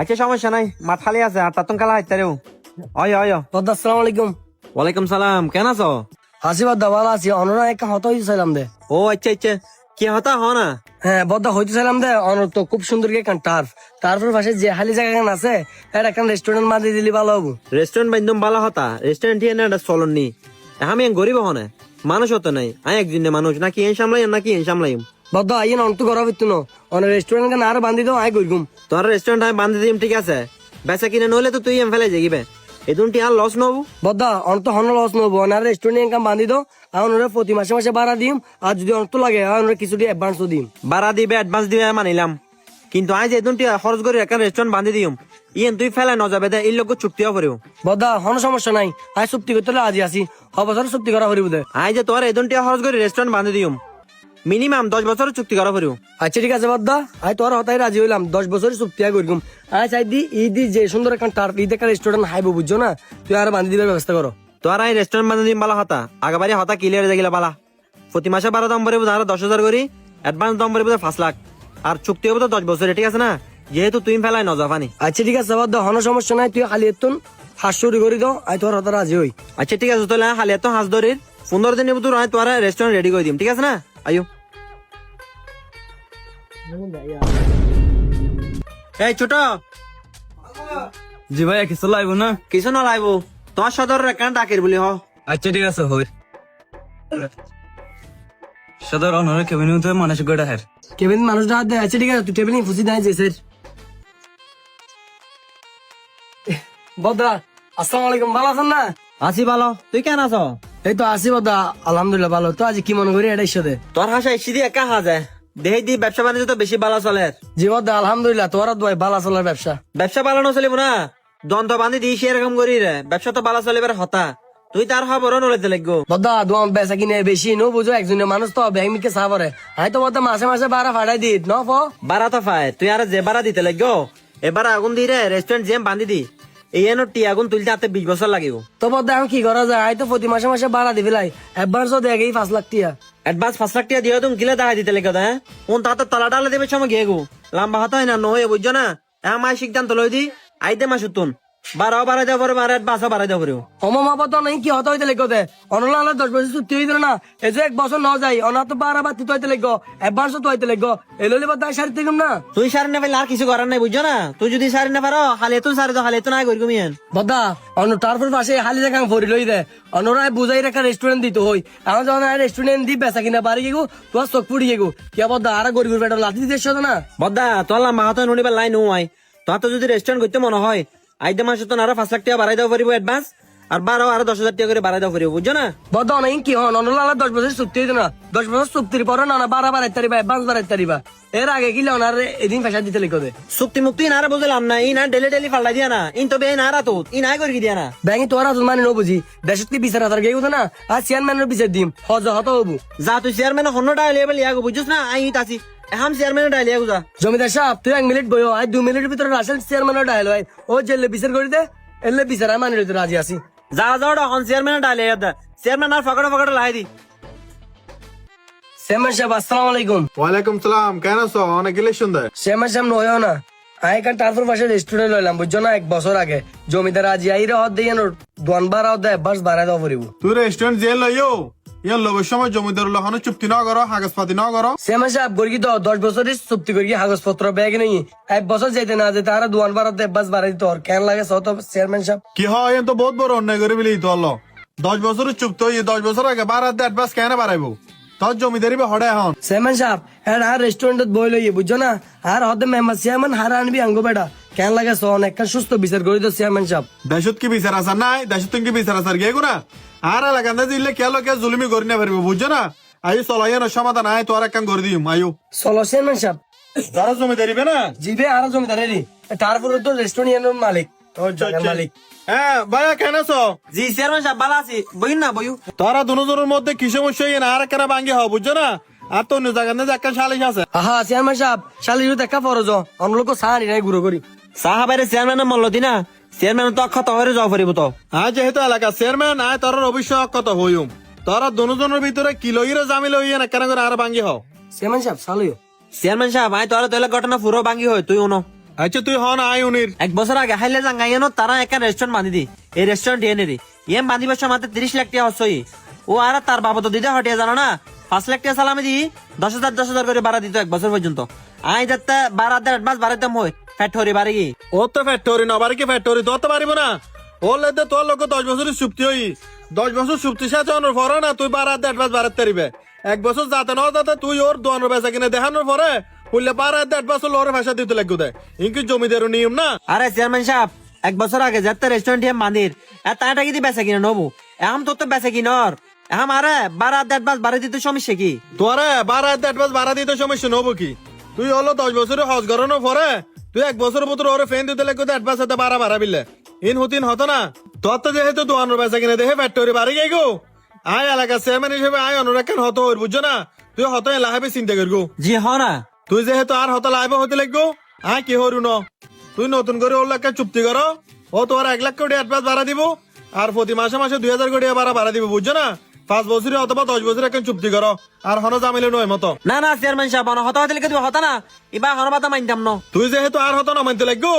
আচ্ছা সমস্যা নাই। মাত খালি আছে আর তাতন কালা হাইতে রেও অয় অয়। বদ্দা আসসালামু আলাইকুম। ওয়ালাইকুম সালাম কেন আছো? হাসি বদ্দা ভালো আছি। অনরা একটা হত হইতেছিলাম দে। ও আচ্ছা আচ্ছা। কি হতা হ না? হ্যাঁ বদ্দা হইতেছিলাম দে। অনর তো খুব সুন্দর একটা টার্ফ টার্ফের পাশে যে খালি জায়গা আছে এর একটা রেস্টুরেন্ট মাঝে দিলি ভালো হব। রেস্টুরেন্ট বাইন্দম বালা হতা। রেস্টুরেন্ট হিয়ে না চলন। নি আমি গরিব হনে। মানুষ হতো নাই। আই একদিনে মানুষ। নাকি এন সামলাই নাকি এন বদ্দা আইন অন্ত করা হইতো না। অন রেস্টুরেন্ট কেন আর বান্ধি দাও আই কইগুম তোর রেস্টুরেন্ট আমি বান্ধি দিম ঠিক আছে? বেচা কিনে নইলে তো তুই এম ফেলে যাইবে এদুন টি আর লস নবু। বদ্দা অন্ত হন লস নবো। অনার রেস্টুরেন্ট কাম বান্ধি দাও আর ওনারা প্রতি মাসে মাসে ভাড়া দিম আর যদি অন্ত লাগে আর ওনারা কিছু দিয়ে অ্যাডভান্সও দিম। বাড়া দিবে অ্যাডভান্স দিবে মানিলাম। কিন্তু আজ এদুন টি খরচ করে একটা রেস্টুরেন্ট বান্ধি দিম। ইয়েন তুই ফেলে ন যাবে দে এই লোক চুক্তিও করিও। বদ্দা হন সমস্যা নাই। আই চুক্তি করতে আজি আসি। অবসর চুক্তি করা হরিব দে। আই যে তোর এদুন টি খরচ করে রেস্টুরেন্ট বান্ধি দিম। মিনিমাম দশ বছর চুক্তি করা করিও আচ্ছা ঠিক আছে বদ্দা আই তোর হতাই রাজি হইলাম দশ বছরের চুক্তি আই করিম আই চাই দি ঈদি যে সুন্দর একটা টার্ফ ঈদ একটা রেস্টুরেন্ট হাইব বুঝছ না? তুই আর বান্ধি দিবার ব্যবস্থা করো। তোর আই রেস্টুরেন্ট বান্ধি দিম বালা হতা। আগাবারি হতা ক্লিয়ার হয়ে গেলে বালা। প্রতি মাসে বারো দাম পরে বোধ দশ হাজার করি। অ্যাডভান্স দাম বোধ পাঁচ লাখ। আর চুক্তি হবে তো দশ বছরে ঠিক আছে না? যেহেতু তুই ফেলাই নজা পানি। আচ্ছা ঠিক আছে বদ্দা হন সমস্যা নাই তুই খালি এতুন হাস্যরি করি দাও আই তোর হতা রাজি হই। আচ্ছা ঠিক আছে তাহলে খালি এত হাঁস ধরির। পনেরো দিনের ভিতর আমি তোর রেস্টুরেন্ট রেডি করে দিম ঠিক আছে না? আয়ু। এই ছোট। জি ভাই কিছু লাগবো না? কিছু না লাগবো তোমার সদর কেন ডাকির বলি হ? আচ্ছা ঠিক আছে হই। সদর অনরে কেবিন মধ্যে মানুষ গোটা হের। কেবিন মানুষটা হাত দেয়। আচ্ছা ঠিক আছে তুই টেবিল ফুসি দেয় যে স্যার বদ্দা আসসালামু আলাইকুম ভালো আছেন না? আসি ভালো। তুই কেন আছো? এই তো আসি বদ্দা আলহামদুলিল্লাহ ভালো। তো আজ কি মনে করি এটাই সাথে। তোর হাসা এসি দিয়ে একা হা যায় দেহে দি ব্যবসা বাণিজ্য তো বেশি ভালো চলে। জি বদ্দা আলহামদুলিল্লাহ তোর দোয়াই ভালো চলার ব্যবসা। ব্যবসা ভালো না চলিব না। দন্ত বান্ধি দিস এরকম করি রে। ব্যবসা তো ভালো চলিবার হতা। তুই তার খবরও নলেতে লাগবো। বদ্দা দোয়াম বেচা কিনে বেশি নো বুঝো একজনের মানুষ তো ব্যাংক মিকে সাবরে আই তো বদ্দা মাসে মাসে বারা ফাড়াই দি ন ফ? বারা তো ফায়। তুই আর যে বারা দিতে লাগবো। এবার আগুন দি রে রেস্টুরেন্ট জেম বান্ধি দি। এই এনো টি আগুন তুলতে হাতে বিশ বছর লাগিব। তো বদ্দা এখন কি করা যায়? আই তো প্রতি মাসে মাসে বাড়া দিবি লাই অ্যাডভান্সও দেখে পাঁচ লাখ টিয়া। অ্যাডভান্স পাঁচ লাখ টাকা দিয়ে তুমি গিলে দেখা দিতে লেগে হ্যাঁ? কোন তাতে তলা ডালে দেবে সময় গিয়ে গো? লম্বা হাত হয় না, নয়, বুঝছ না? হ্যাঁ মাই সিদ্ধান্ত লই দি, আইতে মাস তুন বারো বাড়াই দেওয়া পরে আর বাসও বাড়াই দেওয়া পরে অমা তো নাই কি হতে হইতে লেগে দে অনলাইনে দশ বছর ছুটি হইতে না। এই যে এক বছর ন যাই অনা তো বারা বাতি তো হইতে লেগে অ্যাডভান্সও তো হইতে লেগে এলোলি বদ্দা সারি থেকে না? তুই সারি না পেলে আর কিছু করার নাই বুঝছ না? তুই যদি সারি না পারো হালে তুই সারি তো হালে তো নাই করি কমিয়েন বদ্দা অন্য তারপর পাশে হালি দেখা ভরি লই দে। অন্যরা বুঝাই রাখা রেস্টুরেন্ট দিতে হই। এখন যখন রেস্টুরেন্ট দি বেচা কিনা বাড়ি গেগু তোমার চোখ পুড়ি গেগু। কে বদ্দা আর গরিবের পেটে লাঠি দিতে না? বদ্দা তোর লম্বা হাত নুনিবার লাইন আই তোর তো যদি রেস্টুরেন্ট করতে মনে হয় আইতে মাস তো আরও পাঁচ লাখ টাকা বাড়াই দেওয়া পারিব অ্যাডভান্স আর বারো আরও দশ হাজার টাকা করে বাড়াই দেওয়া পারিব বুঝছ না? বদ্দা অনেক কি হন? অনলাইনে দশ বছর চুক্তি হইতে না। দশ বছর চুক্তির পরে না না বারা বাড়াই তারিবা অ্যাডভান্স বাড়াই তারিবা এর আগে কি ওনার এদিন পয়সা দিতে লেগে দে চুক্তি মুক্তি না বুঝলাম না ই না ডেলি ডেলি ফাল্লাই দিয়া না। ইন তো বে না তো ই নাই করে দিয়া না। ব্যাংকে তোরা তো মানে নবুঝি দেশত কি বিচার হাজার গেউ না? আর চেয়ারম্যানের বিচার দিম হজ হত হবু। যা তুই চেয়ারম্যান হন্য ডাইলে বলে ইয়াগো বুঝছিস না? আই তাছি এখন চেয়ারম্যান ডাইলে ইয়াগো যা। জমিদার সাহেব তুই এক মিনিট বইও আজ দু মিনিটের ভিতরে আসেন চেয়ারম্যানের ডায়ল হয় ও জেলে বিচার করে দে এলে বিচার আমি মানে রাজি আছি। যা যাও এখন চেয়ারম্যান ডাইলে ইয়াদ চেয়ারম্যান আর ফকড়ে ফকড়ে লাই দি। চেয়ারম্যান সাহেব আসসালামু আলাইকুম। ওয়ালাইকুম সালাম কেন আছো? অনেক গেলে সুন্দর চেয়ারম্যান সাহেব নয় না। আমি এখান তারপর পাশে রেস্টুরেন্ট লইলাম বুঝছ না? এক বছর আগে। জমিদার আজি আইরে হদ দিয়ে দোয়ান বাড়া দেয় বাস বাড়াই দেওয়া পড়িব তুই রেস্টুরেন্ট যে লইও? ইয়ার লোকের সময় জমিদার লখানো চুক্তি ন করো কাগজ পাতি ন করো। চেয়ারম্যান সাহেব গড়ি তো দশ বছরের চুক্তি করি কাগজপত্র ব্যাগ নেই? এক বছর যেতে না যেতে আর দোয়ান বাড়া দেয় বাস বাড়াই দিতে ওর কেন লাগে সত চেয়ারম্যান সাহেব? কি হয় তো বহুত বড় অন্যায় করে বিলি তো হলো। দশ বছরের চুক্তি হই দশ বছর আগে বারাত অ্যাডভান্স কেন বাড়াইবো? তোর জমিদারি বা হড়ে এখন। চেয়ারম্যান সাহেব হ্যাঁ আর রেস্টুরেন্টত বই লইয়ে বুঝছ না? আর হতে মেম্বার চেয়ারম্যান হার আনবি আঙ্গো বেটা। কেন লাগে সন একটা সুস্থ বিচার করি তো চেয়ারম্যান সাহেব। দেশত কি বিচার আসার নাই? দেশত কি বিচার আসার গিয়ে না আর এলাকাতে দিলে কে লোকে জুলুমি করি না পারিব বুঝছ না? আয়ু চলাইয়ানো সমাধান আয় তোর এক কাম করে দিম আয়ু। চলো চেয়ারম্যান সাহেব। যারা জমিদারি বে না? জিবে আর জমিদারেরই তারপরে তো রেস্টুরেন্ট মালিক মালিক। হ্যাঁ ভাইয়া কেন আছো? জি চেয়ারম্যান সাহেব ভালো আছি। বইন না বইউ তোরা দুজনের মধ্যে কি সমস্যা হইয়ে না? আর কেন ভাঙ্গি হও বুঝছ না? আর তো অন্য জায়গাতে একটা সালিশ আছে। আহা চেয়ারম্যান সাহেব শালির দেখা ফরজ। অন্য লোক সাহানি নাই ঘুরো করি। সাহাবারে চেয়ারম্যানের মল্ল দি না চেয়ারম্যান তো অক্ষত হয়ে যাওয়া পারিব তো। আজ যেহেতু এলাকা চেয়ারম্যান আয় তোর অবশ্যই কত হইম। তোরা দুজনের ভিতরে কি লইরে জামিল হইয়ে না কেন করে আর ভাঙ্গি হও? চেয়ারম্যান সাহেব চালিও চেয়ারম্যান সাহেব আই তোর তাহলে ঘটনা পুরো ভাঙ্গি হয় তুই উনো। আচ্ছা তুই হন আয় উনির। এক বছর আগে হাইলে জাঙ্গাইয়ানো তারা একটা রেস্টুরেন্ট বাঁধি দি। এই রেস্টুরেন্ট এনে দি। ইয়ে বাঁধিবার সময় মাত্র তিরিশ লাখ টাকা হচ্ছই ও আর তার বাবা তো দিতে হটিয়া জানো না? পাঁচ লাখ টাকা সালামি দি দশ হাজার দশ হাজার করে বাড়া দিত এক বছর পর্যন্ত। আই যাতে বারো হাজার অ্যাডভান্স বাড়াইতাম হই ফ্যাট হরি বাড়ি ও তো ফ্যাক্টরি নবার কি ফ্যাক্টরি? তোর তো পারিব না। ও লেদে তোর লোক দশ বছরের চুক্তি হই। দশ বছর চুক্তি শেষ হওয়ার পরে না তুই বারাত অ্যাডভান্স বাড়াতে পারিবে। এক বছর যাতে না যাতে তুই ওর দোয়ানোর বেচা কিনে দেখানোর পরে বললে বারাত অ্যাডভান্স লোর ভাষা দিতে লাগবে দেয় ইনকি জমিদার নিয়ম না। আরে চেয়ারম্যান সাহেব এক বছর আগে যাতে রেস্টুরেন্ট হিয়াম বাঁধির এ তাইটা কি বেচা কিনা নবু? এখন তোর তো বেচা কিনর এখন আরে বারো হাজার অ্যাডভান্স বাড়াই দিতে সমস্যা কি? তোরে বারাত অ্যাডভান্স বাড়া দিতে সমস্যা নবো কি? তুই হলো দশ বছরের হজ করানোর পরে তুই এক বছর ভিতরে ওরে ফেন দিতে লাগবে অ্যাডভান্স হাতে বাড়া বাড়া বিলে। ইন হতিন হতো না। তোর তো যেহেতু দোয়ানোর বেচা কিনে দেখে ফ্যাক্টরি বাড়ি গাই গো আয় এলাকা চেয়ারম্যান হিসেবে আয় অনুরাক্ষণ হতো ওর বুঝছ না? তুই হতো এলাহাবে চিন্তা করব জি হ না। তুই যেহেতু আর হতো লাইভ হতে লাগবো আয় কি হরু ন। তুই নতুন করে ওর লাখকে চুক্তি করো। ও তোমার এক লাখ কোটি অ্যাডভান্স ভাড়া দিব আর প্রতি মাসে মাসে দুই হাজার কোটি ভাড়া ভাড়া দিব বুঝছ না? পাঁচ বছরে অথবা দশ বছরে একটা চুক্তি করো। আর হনো জামিলে নয় মতো। না না চেয়ারম্যান সাহেব অন হতা হতে দিব হতা না। এবার হনবাতা মানতাম ন। তুই যেহেতু আর হতো না মানতে লাগবো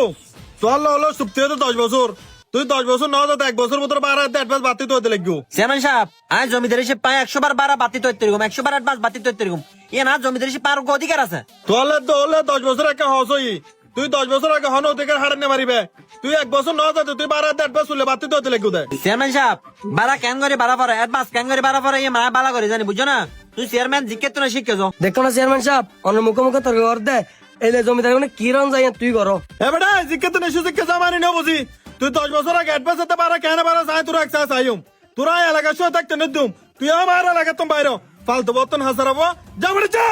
চল হলো চুক্তি হতো দশ বছর। তুই দশ বছর ন যাতে এক বছর ভিতরে বারো অ্যাডভান্স বাতিত হতে লাগবো। চেয়ারম্যান সাহেব আয় জমিদার হিসেবে পায় একশো বার বারা বাতি তো এরকম একশো বার অ্যাডভান্স বাতি তো এরকম এ না জমিদার হিসেবে পার অধিকার আছে। তোলে তো হলে দশ বছর একটা হস হই তুই দশ বছর আগে হন অধিকার হারে নে মারিবে। তুই এক বছর ন যাতে তুই বারো অ্যাডভান্স হলে বাতিত হতে লাগবো দেয় চেয়ারম্যান সাহেব বারা ক্যান করে বারা পরে? অ্যাডভান্স ক্যান করে বারা পরে? মা বালা করে জানি বুঝছ না? তুই চেয়ারম্যান জিজ্ঞেস তো না শিখে যাও দেখো না চেয়ারম্যান সাহেব অন্য মুখে মুখে তর্ক দে। এলে জমিদার মানে কি রন যাই তুই করো। এ বেটা জিজ্ঞে তো নেশু জিজ্ঞে জামানি না বুঝি। তুই দশ বছর আগে অ্যাডভান্স হতে পারা কেন পারা চাই তোর এক চাই চাইম তোরা এলাকা সহ থাকতে নিদুম তুই আমার এলাকা তুমি বাইরে। ফালতু বর্তন হাজার হব যা বেটা যা